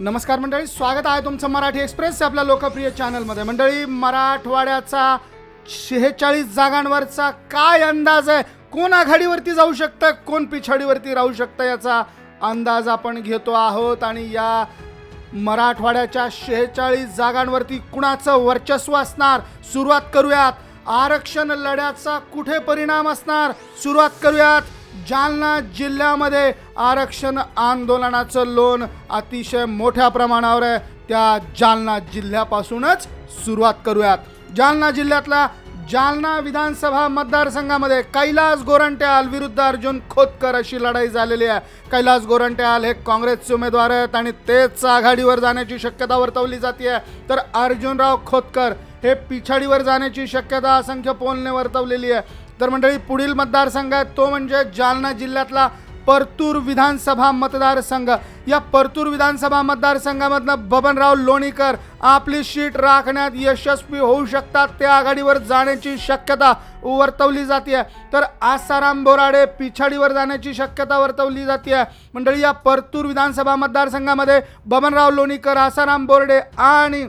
नमस्कार मंडळी स्वागत आहे तुमचं मराठी एक्सप्रेस आपल्या लोकप्रिय चॅनलमध्ये. मंडळी मराठवाड्याचा शेहेचाळीस जागांवरचा काय अंदाज आहे? कोण आघाडीवरती जाऊ शकतं? कोण पिछाडीवरती राहू शकतं याचा अंदाज आपण घेतो आहोत. आणि या मराठवाड्याच्या शेहेचाळीस जागांवरती कुणाचं वर्चस्व असणार? सुरुवात करूयात. आरक्षण लढ्याचा कुठे परिणाम असणार? सुरुवात करूयात. जालना जिल्ह्यामध्ये आरक्षण आंदोलनाचं लोन अतिशय मोठ्या प्रमाणावर आहे. त्या जालना जिल्ह्यापासूनच सुरुवात करूयात. जालना जिल्ह्यातला जालना विधानसभा मतदारसंघामध्ये कैलास गोरंट्याल विरुद्ध अर्जुन खोतकर अशी लढाई झालेली आहे. कैलास गोरंट्याल हे काँग्रेसचे उमेदवार आहेत आणि तेच आघाडीवर जाण्याची शक्यता वर्तवली जाते तर अर्जुनराव खोतकर हे पिछाडीवर जाण्याची शक्यता असंख्य पोलने वर्तवलेली आहे. तर मंडळी पुढील मतदारसंघ आहे तो म्हणजे जालना जिल्ह्यातला परतूर विधानसभा मतदारसंघ. या परतूर विधानसभा मतदारसंघामधनं बबनराव लोणीकर आपली सीट राखण्यात यशस्वी होऊ शकतात त्या आघाडीवर जाण्याची शक्यता वर्तवली जाते तर आसाराम बोराडे पिछाडीवर जाण्याची शक्यता वर्तवली जाते मंडळी या परतूर विधानसभा मतदारसंघामध्ये बबनराव लोणीकर आसाराम बोर्डे आणि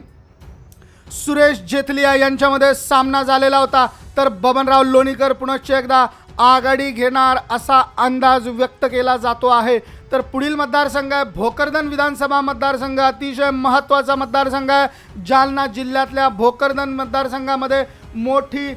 सुरेश जेथलिया यांच्यामध्ये सामना झालेला होता. तर बबनराव लोणीकर पुनश्च एकदा आघाडी घेणार असा अंदाज व्यक्त केला जातो आहे. तर पुढील मतदारसंघ आहे. भोकरदन विधानसभा मतदारसंघ अतिशय महत्त्वाचा मतदारसंघ आहे. जालना जिल्ह्यातल्या भोकरदन मतदारसंघामध्ये मोठी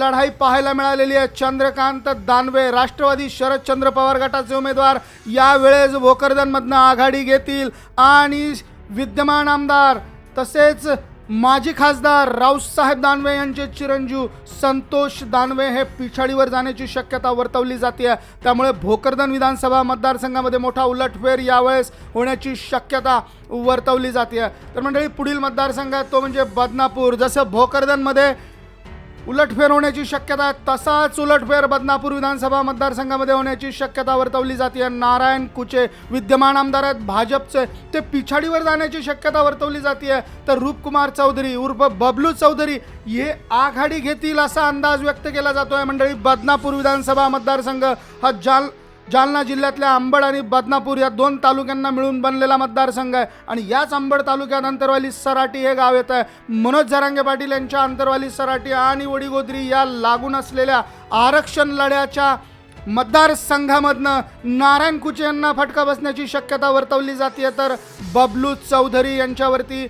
लढाई पाहायला मिळालेली आहे. चंद्रकांत दानवे राष्ट्रवादी शरदचंद्र पवार गटाचे उमेदवार. यावेळेस भोकरदनमधनं आघाडी घेतील आणि विद्यमान आमदार तसेच माजी खासदार रावसाहेब दानवे यांचे चिरंजीव संतोष दानवे हे पिछाडीवर जाण्याची शक्यता वर्तवली जाते. त्यामुळे भोकरदन विधानसभा मतदारसंघामध्ये मोठा उलटफेर यावेळेस होण्याची शक्यता वर्तवली जाते. तर मंडळी पुढील मतदारसंघ आहे तो म्हणजे बदनापूर. जसं भोकरदनमध्ये उलटफेर होण्याची शक्यता आहे. तसाच उलटफेर बदनापूर विधानसभा मतदारसंघामध्ये होण्याची शक्यता वर्तवली जाते नारायण कुचे विद्यमान आमदार आहेत. भाजपचे ते पिछाडीवर जाण्याची शक्यता वर्तवली जाते तर रूपकुमार चौधरी उर्फ बबलू चौधरी हे आघाडी घेतील असा अंदाज व्यक्त केला जातो आहे मंडळी. बदनापूर विधानसभा मतदारसंघ हा जाल जालना जिल्ह्यातल्या अंबड आणि बदनापूर या दोन तालुक्यांना मिळून बनलेला मतदारसंघ आहे. आणि याच अंबड तालुक्यात अंतरवाली सराटी हे गाव येत आहे. मनोज झरांगे पाटील यांच्या अंतरवाली सराटी आणि वडीगोद्री या लागून असलेल्या आरक्षण लढ्याच्या मतदारसंघामधनं नारायण कुचे यांना फटका बसण्याची शक्यता वर्तवली जाते तर बबलू चौधरी यांच्यावरती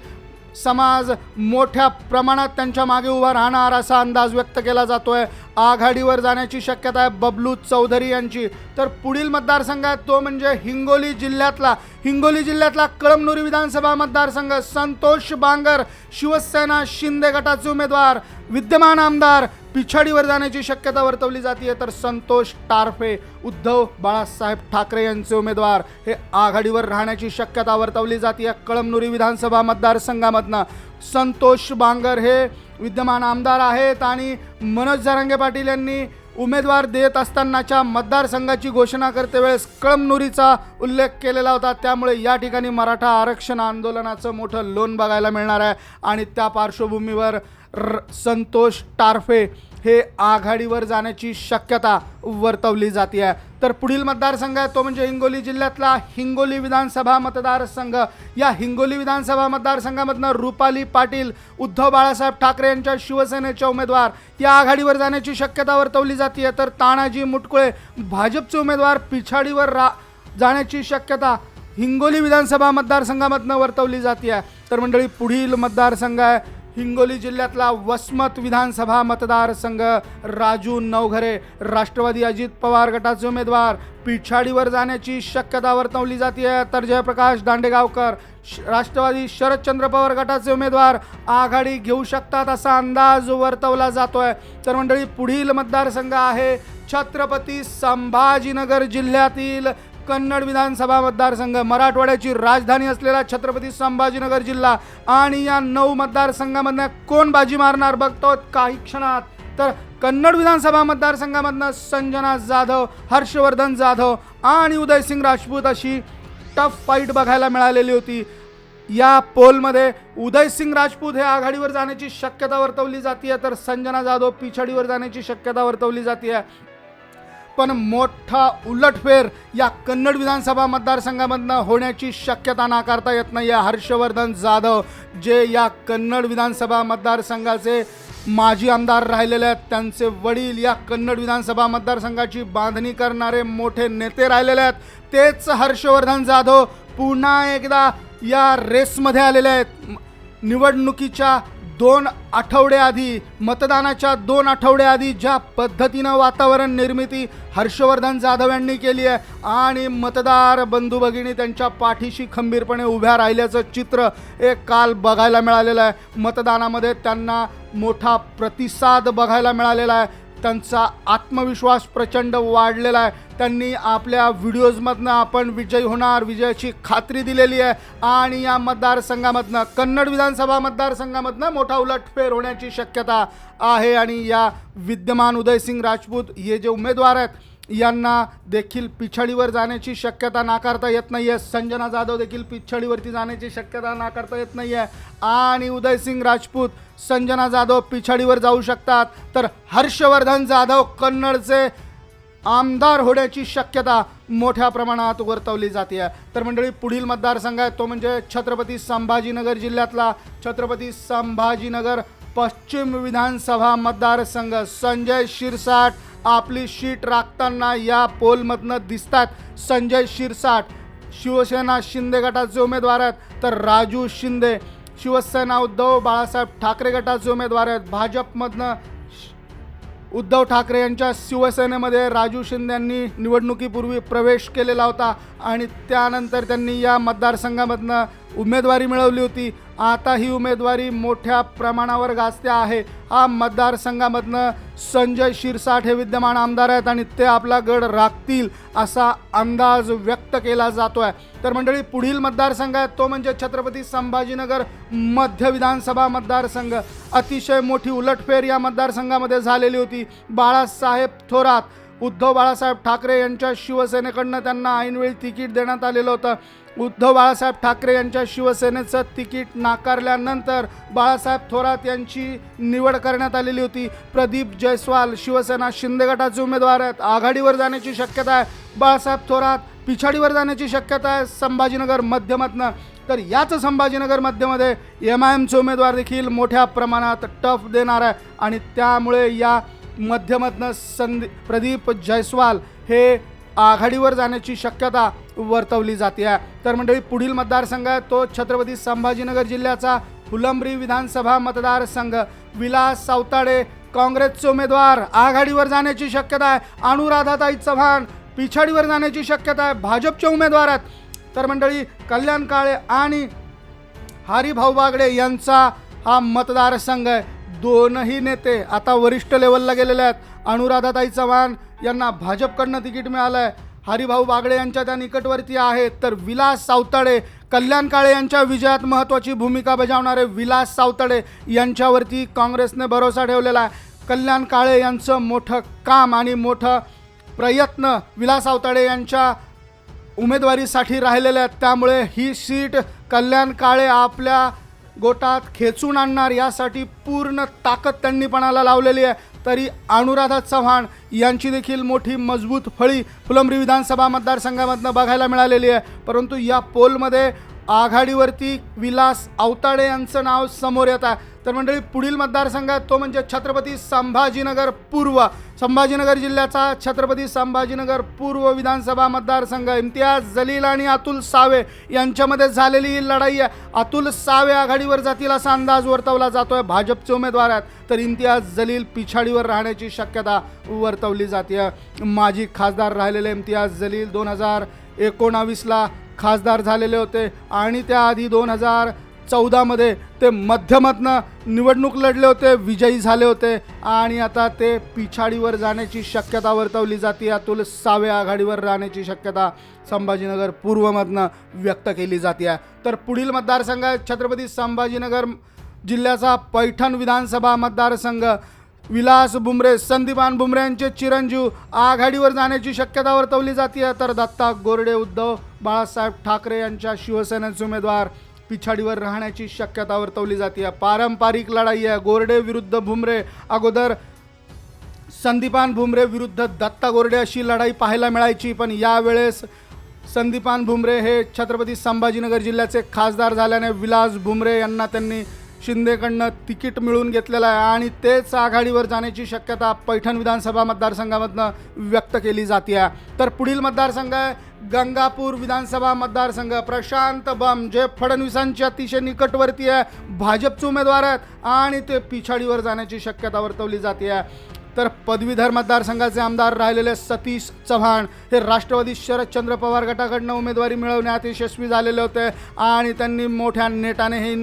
समाज मोठ्या प्रमाणात त्यांच्या मागे उभा राहणार असा अंदाज व्यक्त केला जातो आहे आघाडीवर जाण्याची शक्यता आहे. बबलू चौधरी यांची. तर पुढील मतदारसंघ आहे तो म्हणजे हिंगोली जिल्ह्यातला हिंगोली जिल्ह्यातला कळमनुरी विधानसभा मतदारसंघ. संतोष बांगर शिवसेना शिंदे गटाचे उमेदवार विद्यमान आमदार पिछाडीवर जाण्याची शक्यता वर्तवली जाते तर संतोष टारफे उद्धव बाळासाहेब ठाकरे यांचे उमेदवार. हे आघाडीवर राहण्याची शक्यता वर्तवली जाते कळमनुरी विधानसभा मतदारसंघामधनं. संतोष बांगर हे विद्यमान आमदार आहेत आणि मनोज जरांगे पाटील यांनी उमेदवार देत असतानाच्या मतदारसंघाची घोषणा करते वेळेस कळमनुरीचा उल्लेख केलेला होता. त्यामुळे या ठिकाणी मराठा आरक्षण आंदोलनाचं मोठं लोन बघायला मिळणार आहे. आणि त्या पार्श्वभूमीवर र संतोष टारफे हे आघाडीवर जाण्याची शक्यता वर्तवली जाते आहे तर पुढील मतदारसंघ आहे तो म्हणजे हिंगोली जिल्ह्यातला हिंगोली विधानसभा मतदारसंघ. या हिंगोली विधानसभा मतदारसंघामधनं रुपाली पाटील उद्धव बाळासाहेब ठाकरे यांच्या शिवसेनेच्या उमेदवार. या आघाडीवर जाण्याची शक्यता वर्तवली जाते तर तानाजी मुटकुळे भाजपचे उमेदवार पिछाडीवर रा जाण्याची शक्यता हिंगोली विधानसभा मतदारसंघामधनं वर्तवली जाते तर मंडळी पुढील मतदारसंघ आहे हिंगोली जिल्ह्यातला वसमत विधानसभा मतदारसंघ राजू नवघरे राष्ट्रवादी अजित पवार गटाचे उमेदवार पिछाडीवर जाण्याची शक्यता वर्तवली जाते तर जयप्रकाश दांडेगावकर श- राष्ट्रवादी शरदचंद्र पवार गटाचे उमेदवार आघाडी घेऊ शकतात असा अंदाज वर्तवला जातोय. तर मंडळी पुढील मतदारसंघ आहे छत्रपती संभाजीनगर जिल्ह्यातील कन्नड विधानसभा मतदारसंघ. मराठवाड्याची राजधानी असलेला छत्रपती संभाजीनगर जिल्हा आणि या नऊ मतदारसंघामधनं कोण बाजी मारणार बघतो काही क्षणात. तर कन्नड विधानसभा मतदारसंघामधनं संजना जाधव हर्षवर्धन जाधव आणि उदयसिंग राजपूत अशी टफ फाईट बघायला मिळालेली होती. या पोलमध्ये उदयसिंग राजपूत हे आघाडीवर जाण्याची शक्यता वर्तवली जाते तर संजना जाधव पिछाडीवर जाण्याची शक्यता वर्तवली जाते पण मोठा उलटफेर या कन्नड विधानसभा मतदारसंघामधनं होण्याची शक्यता नाकारता येत नाही आहे हर्षवर्धन जाधव जे या कन्नड विधानसभा मतदारसंघाचे माजी आमदार राहिलेले आहेत त्यांचे वडील या कन्नड विधानसभा मतदारसंघाची बांधणी करणारे मोठे नेते राहिलेले आहेत. तेच हर्षवर्धन जाधव पुन्हा एकदा या रेसमध्ये आलेले आहेत. निवडणुकीच्या दोन आठवड्याआधी मतदानाच्या दोन आठवड्याआधी ज्या पद्धतीनं वातावरण निर्मिती हर्षवर्धन जाधव यांनी केली आहे आणि मतदार बंधू भगिनी त्यांच्या पाठीशी खंबीरपणे उभ्या राहिल्याचं चित्र एक काल बघायला मिळालेलं आहे. मतदानामध्ये त्यांना मोठा प्रतिसाद बघायला मिळालेला आहे. त्यांचा आत्मविश्वास प्रचंड वाढलेला आहे. त्यांनी आपल्या व्हिडिओजमधनं आपण विजयी होणार विजयाची खात्री दिलेली आहे. आणि या मतदारसंघामधनं कन्नड विधानसभा मतदारसंघामधनं मोठा उलटफेर होण्याची शक्यता आहे. आणि या विद्यमान उदयसिंग राजपूत हे जे उमेदवार आहेत यांना देखील पिछाडीवर जाण्याची शक्यता नाकारता येत नाही आहे संजना जाधव देखील पिछाडीवरती जाण्याची शक्यता नाकारता येत नाही आहे आणि उदयसिंग राजपूत संजना जाधव पिछाडीवर जाऊ शकतात. तर हर्षवर्धन जाधव कन्नडचे आमदार होण्याची शक्यता मोठ्या प्रमाणात वर्तवली जाते आहे तर मंडळी पुढील मतदारसंघ आहे तो म्हणजे छत्रपती संभाजीनगर जिल्ह्यातला छत्रपती संभाजीनगर पश्चिम विधानसभा मतदारसंघ. संजय शिरसाट आपली शीट राखताना या पोलमधनं दिसतात संजय शिरसाट. शिवसेना शिंदे गटाचे उमेदवार आहेत. तर राजू शिंदे शिवसेना उद्धव बाळासाहेब ठाकरे गटाचे उमेदवार आहेत. भाजपमधनं उद्धव ठाकरे यांच्या शिवसेनेमध्ये राजू शिंदे यांनी निवडणुकीपूर्वी प्रवेश केलेला होता आणि त्यानंतर त्यांनी या मतदारसंघामधनं उमेदवारी मिळवली होती. आता ही उमेदवारी मोठ्या प्रमाणावर गाजते आहे. हा मतदारसंघामधनं संजय शिरसाट हे विद्यमान आमदार आहेत आणि ते आपला गड राखतील असा अंदाज व्यक्त केला जातो आहे तर मंडळी पुढील मतदारसंघ आहे तो म्हणजे छत्रपती संभाजीनगर मध्य विधानसभा मतदारसंघ. अतिशय मोठी उलटफेर या मतदारसंघामध्ये झालेली होती. बाळासाहेब थोरात उद्धव बाळासाहेब ठाकरे यांच्या शिवसेनेकडनं त्यांना ऐनवेळी तिकीट देण्यात आलेलं होतं. उद्धव बाळासाहेब ठाकरे यांच्या शिवसेनेचं तिकीट नाकारल्यानंतर बाळासाहेब थोरात यांची निवड करण्यात आलेली होती. प्रदीप जयस्वाल शिवसेना शिंदे गटाचे उमेदवार आहेत. आघाडीवर जाण्याची शक्यता आहे. बाळासाहेब थोरात पिछाडीवर जाण्याची शक्यता आहे. संभाजीनगर मध्यमातनं तर याच संभाजीनगर मध्यमध्ये एम आय एमचे उमेदवार देखील मोठ्या प्रमाणात टफ देणार आहे. आणि त्यामुळे या मध्यमातनं संदी प्रदीप जयस्वाल हे आघाडीवर जाण्याची शक्यता वर्तवली जाते आहे. तर मंडळी पुढील मतदारसंघ आहे तो छत्रपती संभाजीनगर जिल्ह्याचा फुलंब्री विधानसभा मतदारसंघ. विलास सावताडे काँग्रेसचे उमेदवार आघाडीवर जाण्याची शक्यता आहे. अनुराधाताई चव्हाण पिछाडीवर जाण्याची शक्यता आहे. भाजपचे उमेदवार आहेत. तर मंडळी कल्याण काळे आणि हरिभाऊ बागडे यांचा हा मतदारसंघ आहे. दोनही नेते आता वरिष्ठ लेवलला गेलेले आहेत. अनुराधाताई चव्हाण यांना भाजपकडनं तिकीट मिळालं आहे हरिभाऊ बागडे यांच्या त्या निकटवर्ती आहेत. तर विलास सावताडे कल्याण काळे यांच्या विजयात महत्त्वाची भूमिका बजावणारे विलास सावताडे यांच्यावरती काँग्रेसने भरोसा ठेवलेला आहे. कल्याण काळे यांचं मोठं काम आणि मोठं प्रयत्न विलास सावताडे यांच्या उमेदवारीसाठी राहिलेले आहेत. त्यामुळे ही सीट कल्याण काळे आपल्या गोटात खेचून आणणार यासाठी पूर्ण ताकद त्यांनी पणाला लावलेली आहे. तरी अनुराधा चव्हाण यांची देखील मोठी मजबूत फळी फुलंब्री विधानसभा मतदारसंघामधनं बघायला मिळालेली आहे. परंतु या पोलमध्ये आघाडीवरती विलास अवताडे यांचं नाव समोर येत आहे. तर मंडळी पुढील मतदारसंघ आहे तो म्हणजे छत्रपती संभाजीनगर पूर्व संभाजीनगर जिल्ह्याचा छत्रपती संभाजीनगर पूर्व विधानसभा मतदारसंघ. इम्तियाज जलील आणि अतुल सावे यांच्यामध्ये झालेली ही लढाई आहे. अतुल सावे आघाडीवर जातील असा अंदाज वर्तवला जातोय भाजपचे उमेदवार आहेत. तर इम्तियाज जलील पिछाडीवर राहण्याची शक्यता वर्तवली जाते माजी खासदार राहिलेले इम्तियाज जलील दोन हजार एकोणावीसला खासदार झालेले होते आणि त्याआधी दोन हजार चौदामध्ये ते मध्यमातनं निवडणूक लढले होते विजयी झाले होते आणि आता ते पिछाडीवर जाण्याची शक्यता वर्तवली जाते. अतुल सावे आघाडीवर राहण्याची शक्यता संभाजीनगर पूर्वमधनं व्यक्त केली जाते. आहे तर पुढील मतदारसंघ छत्रपती संभाजीनगर जिल्ह्याचा पैठण विधानसभा मतदारसंघ. विलास बुमरे संदीपान बुमरे यांचे चिरंजीव आघाडीवर जाण्याची शक्यता वर्तवली जाते तर दत्ता गोरडे उद्धव बाळासाहेब ठाकरे यांच्या शिवसेनेचे उमेदवार पिछाडीवर राहण्याची शक्यता वर्तवली जाते पारंपरिक लढाई आहे. गोरडे विरुद्ध भुमरे अगोदर संदीपान भुमरे विरुद्ध दत्ता गोरडे अशी लढाई पाहायला मिळायची पण यावेळेस संदीपान भुमरे हे छत्रपती संभाजीनगर जिल्ह्याचे खासदार झाल्याने विलास भुमरे यांना त्यांनी शिंदेकडनं तिकीट मिळवून घेतलेलं आहे आणि तेच आघाडीवर जाण्याची शक्यता पैठण विधानसभा मतदारसंघामधनं व्यक्त केली जाते. आहे तर पुढील मतदारसंघ आहे गंगापूर विधानसभा मतदारसंघ. प्रशांत बम जे फडणवीसांच्या अतिशय निकटवर्ती आहे भाजपचे उमेदवार आहेत आणि ते पिछाडीवर जाण्याची शक्यता वर्तवली जाते. आहे तर पदवीधर मतदारसंघाचे आमदार राहिलेले सतीश चव्हाण हे राष्ट्रवादी शरदचंद्र पवार गटाकडनं उमेदवारी मिळवण्यात यशस्वी झालेले होते आणि त्यांनी मोठ्या नेटाने ही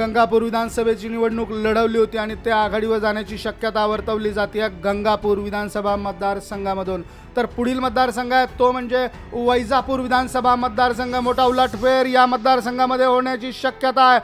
गंगापूर विधानसभेची निवडणूक लढवली होती आणि ते आघाडीवर जाण्याची शक्यता वर्तवली जाते गंगापूर विधानसभा मतदारसंघामधून. तर पुढील मतदारसंघ आहे तो म्हणजे वैजापूर विधानसभा मतदारसंघ मोठा उलटफेर या मतदारसंघामध्ये होण्याची शक्यता आहे.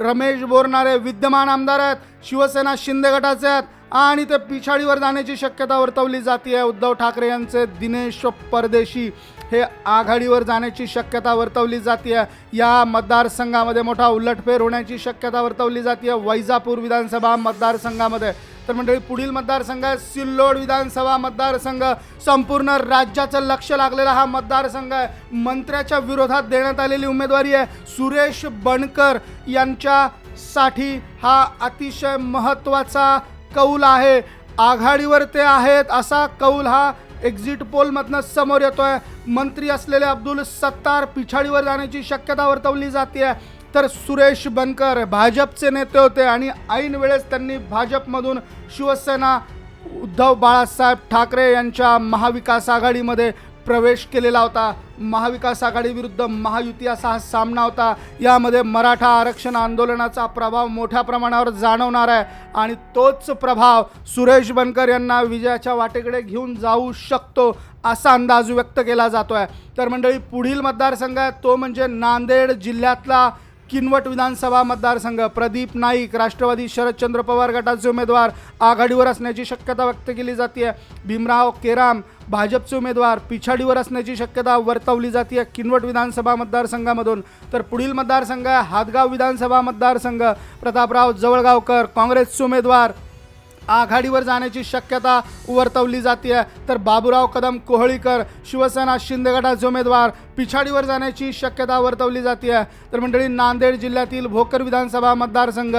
रमेश बोरणारे विद्यमान आमदार आहेत शिवसेना शिंदे गटाचे आहेत आणि ते पिछाडीवर जाण्याची शक्यता वर्तवली जाते उद्धव ठाकरे यांचे दिनेश परदेशी. हे आघाडीवर जाण्याची शक्यता वर्तवली जाते या मतदारसंघामध्ये मोठा उलटफेर होण्याची शक्यता वर्तवली जाते वैजापूर विधानसभा मतदारसंघामध्ये. तर मंडळी पुढील मतदारसंघ आहे सिल्लोड विधानसभा मतदारसंघ. संपूर्ण राज्याचं लक्ष लागलेला हा मतदारसंघ आहे. मंत्र्याच्या विरोधात देण्यात आलेली उमेदवारी आहे सुरेश बनकर. यांच्यासाठी हा अतिशय महत्त्वाचा कौल आहे. आघाडीवर ते आहेत असा कौल हा एक्झिट पोलमधनं समोर येतोय. मंत्री असलेले अब्दुल सत्तार पिछाडीवर जाण्याची शक्यता वर्तवली जाते तर सुरेश बनकर भाजपचे नेते होते आणि ऐन वेळेस त्यांनी भाजपमधून शिवसेना उद्धव बाळासाहेब ठाकरे यांच्या महाविकास आघाडीमध्ये प्रवेश केलेला होता. महाविकास आघाडी विरुद्ध महायुती असा हा सामना होता. यामध्ये मराठा आरक्षण आंदोलनाचा प्रभाव मोठ्या प्रमाणावर जाणवणार आहे आणि तोच प्रभाव सुरेश बनकर यांना विजयाच्या वाटेकडे घेऊन जाऊ शकतो असा अंदाज व्यक्त केला जातो आहे तर मंडळी पुढील मतदारसंघ आहे तो म्हणजे नांदेड जिल्ह्यातला किनवट विधानसभा मतदारसंघ. प्रदीप नाईक राष्ट्रवादी शरदचंद्र पवार गटाचे उमेदवार आघाडीवर असण्याची शक्यता व्यक्त केली जाते भीमराव केराम भाजपचे उमेदवार पिछाडीवर असण्याची शक्यता वर्तवली जाते किनवट विधानसभा मतदारसंघामधून. तर पुढील मतदारसंघ आहे हातगाव विधानसभा मतदारसंघ. प्रतापराव जवळगावकर काँग्रेसचे उमेदवार आघाडीवर जाण्याची शक्यता वर्तवली जाते तर बाबुराव कदम कोहळीकर शिवसेना शिंदे गटाचे उमेदवार पिछाडीवर जाण्याची शक्यता वर्तवली जाते तर मंडळी नांदेड जिल्ह्यातील भोकर विधानसभा मतदारसंघ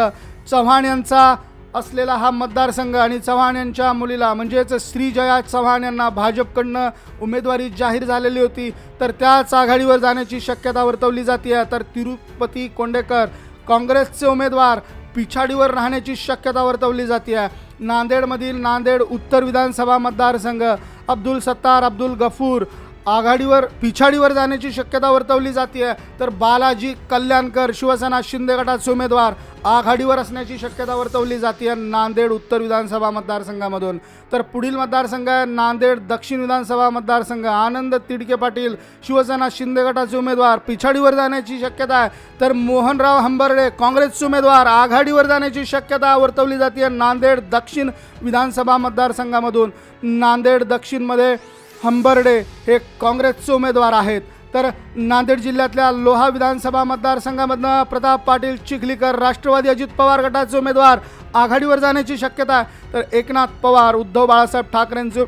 चव्हाण यांचा असलेला हा मतदारसंघ आणि चव्हाण यांच्या मुलीला म्हणजेच श्रीजया चव्हाण यांना भाजपकडनं उमेदवारी जाहीर झालेली होती. तर त्याच आघाडीवर जाण्याची शक्यता वर्तवली जाते तर तिरुपती कोंडेकर काँग्रेसचे उमेदवार पिछाडीवर राहण्याची शक्यता वर्तवली जाते नांदेडमधील नांदेड उत्तर विधानसभा मतदारसंघ अब्दुल सत्तार अब्दुल गफूर आघाडीवर पिछाडीवर जाण्याची शक्यता वर्तवली जाते तर बालाजी कल्याणकर शिवसेना शिंदे गटाचे उमेदवार आघाडीवर असण्याची शक्यता वर्तवली जाते नांदेड उत्तर विधानसभा मतदारसंघामधून. तर पुढील मतदारसंघ आहे नांदेड दक्षिण विधानसभा मतदारसंघ. आनंद तिडके पाटील शिवसेना शिंदे गटाचे उमेदवार पिछाडीवर जाण्याची शक्यता आहे. तर मोहनराव हंबर्डे काँग्रेसचे उमेदवार आघाडीवर जाण्याची शक्यता वर्तवली जाते नांदेड दक्षिण विधानसभा मतदारसंघामधून. नांदेड दक्षिणमध्ये हंबर्डे हे काँग्रेसचे उमेदवार आहेत. तर नांदेड जिल्ह्यातल्या लोहा विधानसभा मतदारसंघामधनं प्रताप पाटील चिखलीकर राष्ट्रवादी अजित पवार गटाचे उमेदवार आघाडीवर जाण्याची शक्यता आहे. तर एकनाथ पवार उद्धव बाळासाहेब ठाकरेंचे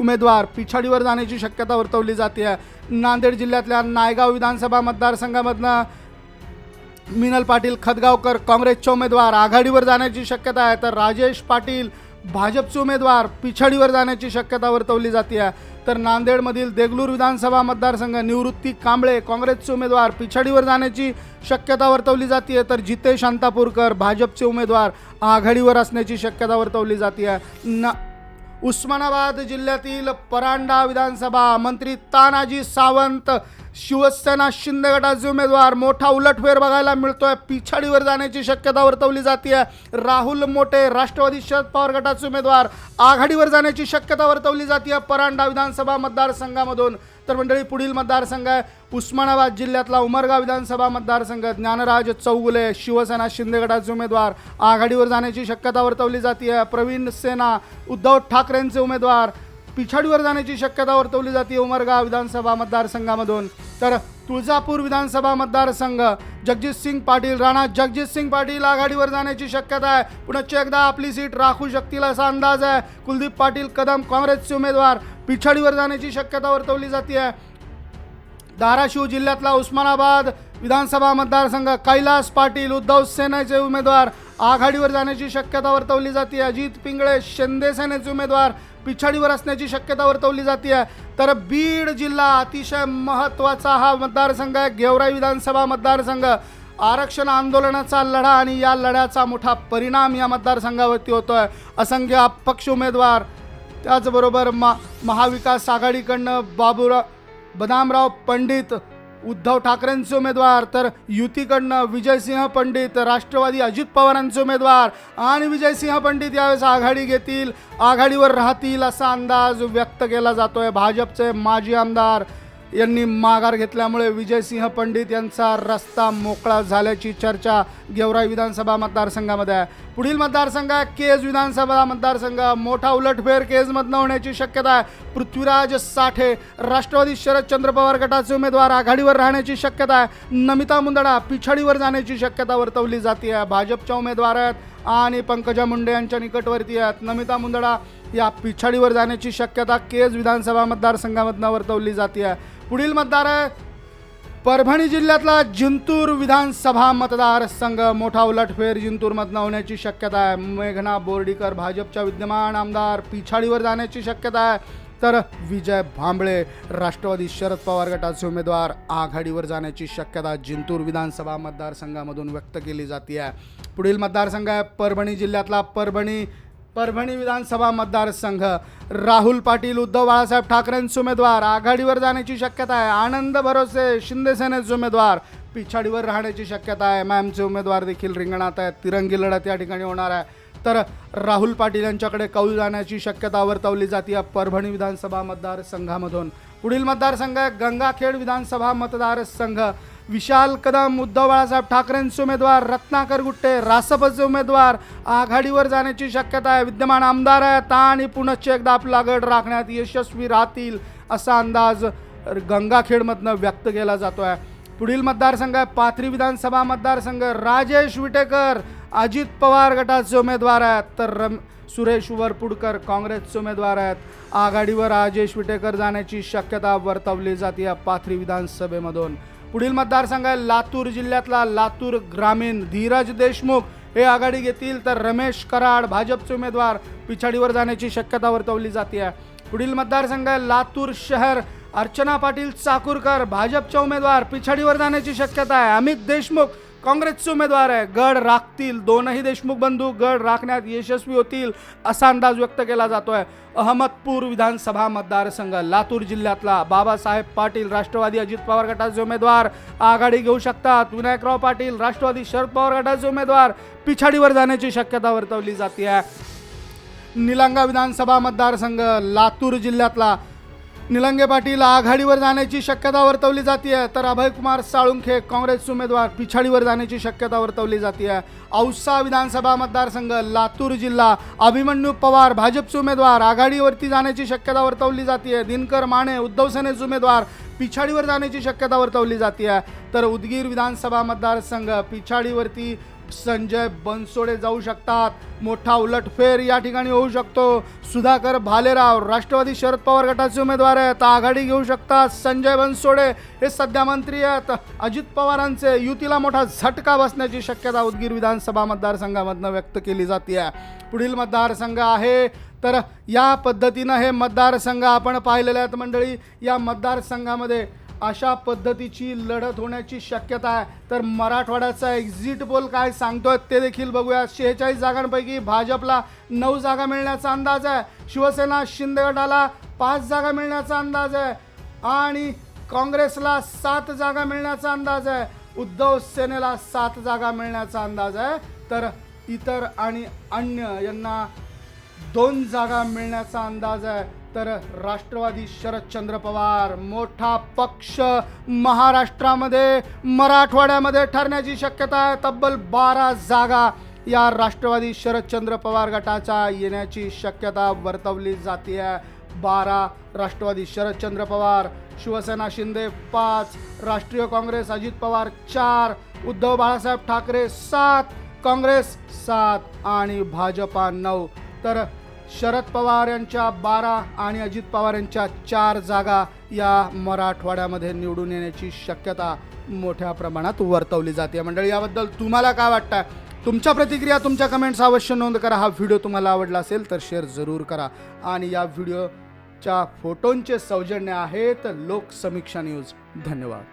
उमेदवार पिछाडीवर जाण्याची शक्यता वर्तवली जाते. आहे नांदेड जिल्ह्यातल्या नायगाव विधानसभा मतदारसंघामधनं मिनल पाटील खदगावकर काँग्रेसचे उमेदवार आघाडीवर जाण्याची शक्यता आहे. तर राजेश पाटील भाजपचे उमेदवार पिछाडीवर जाण्याची शक्यता वर्तवली जाते तर नांदेडमधील देगलूर विधानसभा मतदारसंघ निवृत्ती कांबळे काँग्रेसचे उमेदवार पिछाडीवर जाण्याची शक्यता वर्तवली जाते तर जितेश अंतापूरकर भाजपचे उमेदवार आघाडीवर असण्याची शक्यता वर्तवली जाते ना उस्मानाबाद जिल्ह्यातील परांडा विधानसभा मंत्री तानाजी सावंत शिवसेना शिंदे गटाचे उमेदवार. मोठा उलटफेर बघायला मिळतोय. पिछाडीवर जाण्याची शक्यता वर्तवली जाते राहुल मोठे राष्ट्रवादी शरद पवार गटाचे उमेदवार. आघाडीवर जाण्याची शक्यता वर्तवली जाते परांडा विधानसभा मतदारसंघामधून. तर मंडळी पुढील मतदारसंघ आहे. उस्मानाबाद जिल्ह्यातला उमरगाव विधानसभा मतदारसंघ. ज्ञानराज चौगुले शिवसेना शिंदे गटाचे उमेदवार. आघाडीवर जाण्याची शक्यता वर्तवली जाते प्रवीण सेना उद्धव ठाकरेंचे उमेदवार. पिछाडीवर जाण्याची शक्यता वर्तवली जाते. उमरगा विधानसभा मतदारसंघामधून. तर तुळजापूर विधानसभा मतदारसंघ जगजित सिंग पाटील राणा जगजित सिंग पाटील आघाडीवर जाण्याची शक्यता आहे. पुन्हा एकदा आपली सीट राखू शकतील असा अंदाज आहे. कुलदीप पाटील कदम काँग्रेसचे उमेदवार पिछाडीवर जाण्याची शक्यता वर्तवली जाते. आहे धाराशिव जिल्ह्यातला उस्मानाबाद विधानसभा मतदारसंघ कैलास पाटील उद्धव सेनेचे उमेदवार आघाडीवर जाण्याची शक्यता वर्तवली जाते. अजित पिंगळे शिंदे सेनेचे उमेदवार पिछाडीवर असण्याची शक्यता वर्तवली जाते आहे तर बीड जिल्हा अतिशय महत्त्वाचा हा मतदारसंघ आहे. गेवराई विधानसभा मतदारसंघ. आरक्षण आंदोलनाचा लढा आणि या लढ्याचा मोठा परिणाम या मतदारसंघावरती होतो आहे असंख्य अपक्ष उमेदवार त्याचबरोबर मा महाविकास आघाडीकडनं बाबूराव बदामराव पंडित उद्धव ठाकरेंचे उमेदवार तर युतीकडनं विजयसिंह पंडित राष्ट्रवादी अजित पवारांचे उमेदवार आणि विजयसिंह पंडित यावेळेस आघाडी घेतील आघाडीवर राहतील असा अंदाज व्यक्त केला जातोय भाजपचे माजी आमदार यांनी माघार घेतल्यामुळे विजयसिंह पंडित यांचा रस्ता मोकळा झाल्याची चर्चा गेवराई विधानसभा मतदारसंघामध्ये आहे. पुढील मतदारसंघ आहे केज विधानसभा मतदारसंघ. मोठा उलटफेर केजमधनं होण्याची शक्यता आहे. पृथ्वीराज साठे राष्ट्रवादी शरदचंद्र पवार गटाचे उमेदवार आघाडीवर राहण्याची शक्यता आहे. नमिता मुंदडा पिछाडीवर जाण्याची शक्यता वर्तवली जाते आहे. भाजपच्या उमेदवार आहेत आणि पंकजा मुंडे यांच्या निकटवर्ती आहेत. नमिता मुंदडा या पिछाडीवर जाण्याची शक्यता केज विधानसभा मतदारसंघामधनं वर्तवली जाते आहे. पुढील मतदार आहे परभणी जिल्ह्यातला जिंतूर विधानसभा मतदारसंघ. मोठा उलटफेर जिंतूरमधनं होण्याची शक्यता आहे. मेघना बोर्डीकर भाजपच्या विद्यमान आमदार पिछाडीवर जाण्याची शक्यता आहे. तर विजय भांबळे राष्ट्रवादी शरद पवार गटाचे उमेदवार आघाडीवर जाण्याची शक्यता जिंतूर विधानसभा मतदारसंघामधून व्यक्त केली जाते आहे पुढील मतदारसंघ आहे परभणी जिल्ह्यातला परभणी परभणी विधानसभा मतदारसंघ. राहुल पाटील उद्धव बाळासाहेब ठाकरेंचे उमेदवार. आघाडीवर जाण्याची शक्यता आहे. आनंद भरोसे शिंदेसेनेचे उमेदवार. पिछाडीवर राहण्याची शक्यता आहे. मॅमचे उमेदवार देखील रिंगणात आहेत. तिरंगी लढत या ठिकाणी होणार आहे. तर राहुल पाटील यांच्याकडे कौल जाण्याची शक्यता वर्तवली जाते या परभणी विधानसभा मतदारसंघामधून. पुढील मतदारसंघ आहे गंगाखेड विधानसभा मतदारसंघ. विशाल कदम उद्धव बाळासाहेब ठाकरेंचे उमेदवार रत्नाकर गुट्टे रासपचे उमेदवार आघाडीवर जाण्याची शक्यता आहे. विद्यमान आमदार आहेत. आणि पुनश्च एकदा आपला गड राखण्यात यशस्वी राहतील असा अंदाज गंगाखेडमधनं व्यक्त केला जातो आहे पुढील मतदारसंघ आहे. पाथरी विधानसभा मतदारसंघ. राजेश विटेकर अजित पवार गटाचे उमेदवार आहेत. तर रम सुरेश वरपुडकर काँग्रेसचे उमेदवार आहेत. आघाडीवर राजेश विटेकर जाण्याची शक्यता वर्तवली जाते या पाथरी विधानसभेमधून. पुढील मतदारसंघ आहे लातूर जिल्ह्यातला लातूर ग्रामीण धीरज देशमुख हे आघाडी घेतील तर रमेश कराड भाजपचे उमेदवार पिछाडीवर जाण्याची शक्यता वर्तवली जाते. आहे पुढील मतदारसंघ आहे लातूर शहर अर्चना पाटील चाकूरकर भाजपच्या उमेदवार पिछाडीवर जाण्याची शक्यता आहे. अमित देशमुख काँग्रेसचे उमेदवार आहे. गड राखतील. दोनही देशमुख बंधू गड राखण्यात यशस्वी होतील असा अंदाज व्यक्त केला जातो आहे अहमदपूर विधानसभा मतदारसंघ लातूर जिल्ह्यातला. बाबासाहेब पाटील राष्ट्रवादी अजित पवार गटाचे उमेदवार. आघाडी घेऊ शकतात. विनायकराव पाटील राष्ट्रवादी शरद पवार गटाचे उमेदवार. पिछाडीवर जाण्याची शक्यता वर्तवली जाते आहे निलंगा विधानसभा मतदारसंघ लातूर जिल्ह्यातला. निलंगे पाटील आघाडीवर जाण्याची शक्यता वर्तवली जाते आहे तर अभयकुमार साळुंखे काँग्रेसचे उमेदवार पिछाडीवर जाण्याची शक्यता वर्तवली जाते आहे औसा विधानसभा मतदारसंघ लातूर जिल्हा. अभिमन्यू पवार भाजपचे उमेदवार आघाडीवरती जाण्याची शक्यता वर्तवली जाते आहे दिनकर माने उद्धव सेनेचे उमेदवार पिछाडीवर जाण्याची शक्यता वर्तवली जाते आहे तर उदगीर विधानसभा मतदारसंघ पिछाडीवरती संजय बनसोडे जाऊ शकतात. मोठा उलटफेर या ठिकाणी होऊ शकतो. सुधाकर भालेराव राष्ट्रवादी शरद पवार गटाचे उमेदवार आहेत. आघाडी घेऊ शकतात संजय बनसोडे. हे सध्या मंत्री आहेत. अजित पवारांचे युतीला मोठा झटका बसण्याची शक्यता उदगीर विधानसभा मतदारसंघामधनं व्यक्त केली जाते पुढील मतदारसंघ आहे. तर या पद्धतीनं हे मतदारसंघ आपण पाहिलेले आहेत मंडळी. या मतदारसंघामध्ये अशा पद्धतीची लढत होण्याची शक्यता आहे. तर मराठवाड्याचा एक्झिट पोल काय सांगतोय ते देखील बघूया. शेहेचाळीस जागांपैकी भाजपला नऊ जागा मिळण्याचा अंदाज आहे. शिवसेना शिंदे गटाला पाच जागा मिळण्याचा अंदाज आहे. आणि काँग्रेसला सात जागा मिळण्याचा अंदाज आहे. उद्धव सेनेला सात जागा मिळण्याचा अंदाज आहे. तर इतर आणि अन्य यांना दोन जागा मिळण्याचा अंदाज आहे. तर राष्ट्रवादी शरदचंद्र पवार मोठा पक्ष महाराष्ट्रामध्ये मराठवाड्यामध्ये ठरण्याची शक्यता आहे. तब्बल बारा जागा या राष्ट्रवादी शरदचंद्र पवार गटाचा येण्याची शक्यता वर्तवली जाते आहे बारा राष्ट्रवादी शरदचंद्र पवार शिवसेना शिंदे पाच राष्ट्रीय काँग्रेस अजित पवार चार उद्धव बाळासाहेब ठाकरे सात काँग्रेस सात आणि भाजपा नऊ. तर शरद पवार यांच्या बारा आणि अजित पवार यांच्या चार जागा या मराठवाड्यामध्ये निवडून येण्याची शक्यता मोठ्या प्रमाणात वर्तवली जाते. मंडळी याबद्दल तुम्हाला काय वाटतं तुमच्या प्रतिक्रिया तुमच्या कमेंट्स अवश्य नोंद करा. हा व्हिडिओ तुम्हाला आवडला असेल तर शेअर जरूर करा. आणि या व्हिडिओच्या फोटोंचे सौजन्य आहेत लोकसमीक्षा न्यूज धन्यवाद.